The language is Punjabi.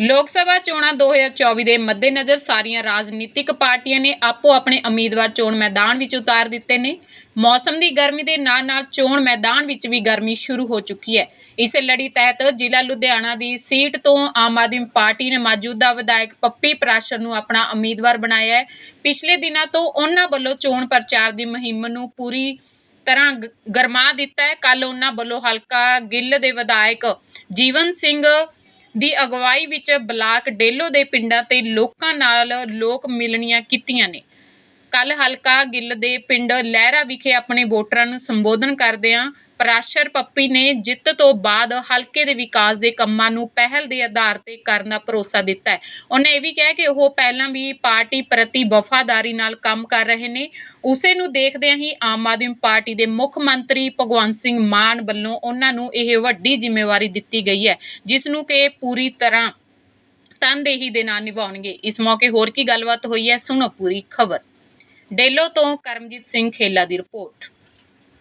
ਲੋਕ ਸਭਾ ਚੋਣਾਂ 2024 ਦੇ ਮੱਦੇਨਜ਼ਰ ਸਾਰੀਆਂ ਰਾਜਨੀਤਿਕ ਪਾਰਟੀਆਂ ਨੇ ਆਪੋ ਆਪਣੇ ਉਮੀਦਵਾਰ ਚੋਣ ਮੈਦਾਨ ਵਿੱਚ ਉਤਾਰ ਦਿੱਤੇ ਨੇ। ਮੌਸਮ ਦੀ ਗਰਮੀ ਦੇ ਨਾਲ-ਨਾਲ ਚੋਣ ਮੈਦਾਨ ਵਿੱਚ ਵੀ ਗਰਮੀ ਸ਼ੁਰੂ ਹੋ ਚੁੱਕੀ ਹੈ। ਇਸੇ ਲੜੀ ਤਹਿਤ ਜ਼ਿਲ੍ਹਾ ਲੁਧਿਆਣਾ ਦੀ ਸੀਟ ਤੋਂ ਆਮ ਆਦਮੀ ਪਾਰਟੀ ਨੇ ਮੌਜੂਦਾ ਵਿਧਾਇਕ ਪੱਪੀ ਪ੍ਰਾਸ਼ਰ ਨੂੰ ਆਪਣਾ ਉਮੀਦਵਾਰ ਬਣਾਇਆ ਹੈ। ਪਿਛਲੇ ਦਿਨਾਂ ਤੋਂ ਉਹਨਾਂ ਵੱਲੋਂ ਚੋਣ ਪ੍ਰਚਾਰ ਦੀ ਮੁਹਿੰਮ ਨੂੰ ਪੂਰੀ ਤਰ੍ਹਾਂ ਗ- ਗਰਮਾ ਦਿੱਤਾ ਹੈ। ਕੱਲ ਉਹਨਾਂ ਵੱਲੋਂ ਹਲਕਾ ਗਿੱਲ ਦੇ ਵਿਧਾਇਕ ਜੀਵਨ ਸਿੰਘ ਦੀ ਅਗਵਾਈ ਵਿੱਚ ਬਲਾਕ ਡੇਲੋ ਦੇ ਪਿੰਡਾਂ ਤੇ ਲੋਕਾਂ ਨਾਲ ਲੋਕ ਮਿਲਣੀਆਂ ਕੀਤੀਆਂ ਨੇ। ਕੱਲ ਹਲਕਾ ਗਿੱਲ ਦੇ ਪਿੰਡ ਲਹਿਰਾ ਵਿਖੇ ਆਪਣੇ ਵੋਟਰਾਂ ਨੂੰ ਸੰਬੋਧਨ ਕਰਦਿਆਂ ਪਰਾਸ਼ਰ ਪੱਪੀ ਨੇ ਜਿੱਤ ਤੋਂ ਬਾਅਦ ਹਲਕੇ ਦੇ ਵਿਕਾਸ ਦੇ ਕੰਮਾਂ ਨੂੰ ਪਹਿਲ ਦੇ ਆਧਾਰ ਤੇ ਕਰਨ ਦਾ ਭਰੋਸਾ ਦਿੱਤਾ ਹੈ। ਉਹਨੇ ਇਹ ਵੀ ਕਿਹਾ ਕਿ ਉਹ ਪਹਿਲਾਂ ਵੀ ਪਾਰਟੀ ਪ੍ਰਤੀ ਵਫਾਦਾਰੀ ਨਾਲ ਕੰਮ ਕਰ ਰਹੇ ਨੇ। ਉਸੇ ਨੂੰ ਦੇਖਦਿਆਂ ਹੀ ਆਮ ਆਦਮੀ ਪਾਰਟੀ ਦੇ ਮੁੱਖ ਮੰਤਰੀ ਭਗਵੰਤ ਸਿੰਘ ਮਾਨ ਵੱਲੋਂ ਉਹਨਾਂ ਨੂੰ ਇਹ ਵੱਡੀ ਜ਼ਿੰਮੇਵਾਰੀ ਦਿੱਤੀ ਗਈ ਹੈ, ਜਿਸ ਨੂੰ ਕਿ ਪੂਰੀ ਤਰ੍ਹਾਂ ਤਨਦੇਹੀ ਦੇ ਨਾਲ ਨਿਭਾਉਣਗੇ। ਇਸ ਮੌਕੇ ਹੋਰ ਕੀ ਗੱਲਬਾਤ ਹੋਈ ਹੈ, ਸੁਣੋ ਪੂਰੀ ਖਬਰ। ਡੇਲੋ ਤੋਂ ਕਰਮਜੀਤ ਸਿੰਘ ਖੇਲਾ ਦੀ ਰਿਪੋਰਟ।